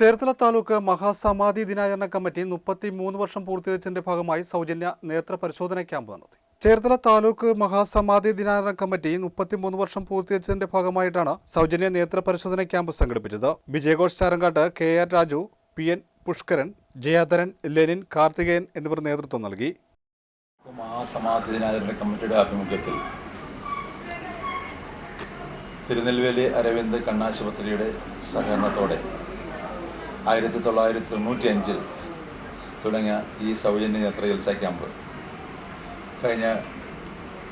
ചേർത്തല താലൂക്ക് മഹാസമാധി ദിനാചരണ കമ്മിറ്റി മുപ്പത്തി മൂന്ന് വർഷം പൂർത്തീകരിച്ചതിന്റെ ഭാഗമായി സൗജന്യ നേത്ര പരിശോധന ക്യാമ്പ് നടത്തി. ചേർത്തല താലൂക്ക് മഹാസമാധി ദിനാചരണ കമ്മിറ്റി മുപ്പത്തിമൂന്ന് വർഷം പൂർത്തീകരിച്ചതിന്റെ ഭാഗമായിട്ടാണ് സൗജന്യ നേത്ര പരിശോധന ക്യാമ്പ് സംഘടിപ്പിച്ചത്. വിജയഘോഷ് Charankattu K R Raju P N Pushkaran Jayadharan Lenin Karthikeyan എന്നിവർ നേതൃത്വം നൽകി. മഹാസമാധി ദിനാചരണ കമ്മിറ്റിയുടെ ആഭിമുഖ്യത്തിൽ തിരുനെൽവേലി അരവിന്ദ് കണ്ണാശുപത്രിയുടെ സഹകരണത്തോടെ ആയിരത്തി തൊള്ളായിരത്തി തൊണ്ണൂറ്റി അഞ്ചിൽ തുടങ്ങിയ ഈ സൗജന്യ നേത്ര ചികിത്സാ ക്യാമ്പ്. കഴിഞ്ഞ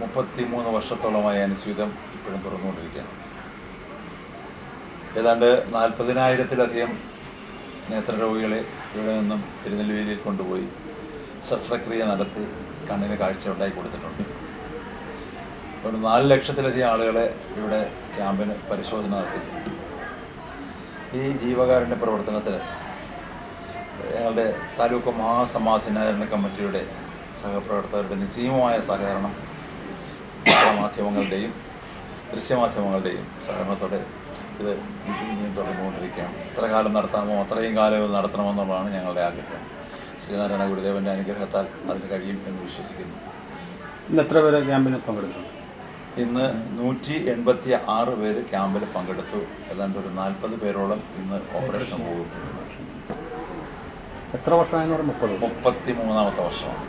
മുപ്പത്തി മൂന്ന് വർഷത്തോളമായി അനുസ്യൂതം ഇപ്പോഴും തുറന്നുകൊണ്ടിരിക്കുകയാണ്. ഏതാണ്ട് നാൽപ്പതിനായിരത്തിലധികം നേത്രരോഗികളെ ഇവിടെ നിന്നും തിരുനെല്ലുവേലിയിൽ കൊണ്ടുപോയി ശസ്ത്രക്രിയ നടത്തി കണ്ണിന് കാഴ്ച ഉണ്ടാക്കി കൊടുത്തിട്ടുണ്ട്. ഒരു നാല് ലക്ഷത്തിലധികം ആളുകളെ ഇവിടെ ക്യാമ്പിന് പരിശോധന നടത്തി. ഈ ജീവകാരുണ്യ പ്രവർത്തനത്തിൽ ഞങ്ങളുടെ താലൂക്ക് മഹാസമാധാന കമ്മിറ്റിയുടെ സഹപ്രവർത്തകരുടെ നിസ്സീമമായ സഹകരണം മാധ്യമങ്ങളുടെയും ദൃശ്യമാധ്യമങ്ങളുടെയും സഹകരണത്തോടെ ഇത് ഇനിയും തുടർന്നുകൊണ്ടിരിക്കുകയാണ്. ഇത്ര കാലം നടത്താമോ അത്രയും കാലം നടത്തണമെന്നുള്ളതാണ് ഞങ്ങളുടെ ആഗ്രഹം. ശ്രീനാരായണ ഗുരുദേവന്റെ അനുഗ്രഹത്താൽ അതിന് കഴിയും എന്ന് വിശ്വസിക്കുന്നു. ഇന്ന് എത്ര പേരെ ക്യാമ്പിന് പങ്കെടുത്തു? ഇന്ന് നൂറ്റി എൺപത്തി ആറ് പേര് ക്യാമ്പിൽ പങ്കെടുത്തു. ഏതാണ്ട് ഒരു നാൽപ്പത് പേരോളം ഇന്ന് ഓപ്പറേഷൻ പോകും എത്ര പറഞ്ഞാൽ മുപ്പത് മുപ്പത്തി മൂന്നാമത്തെ വർഷമാണ്.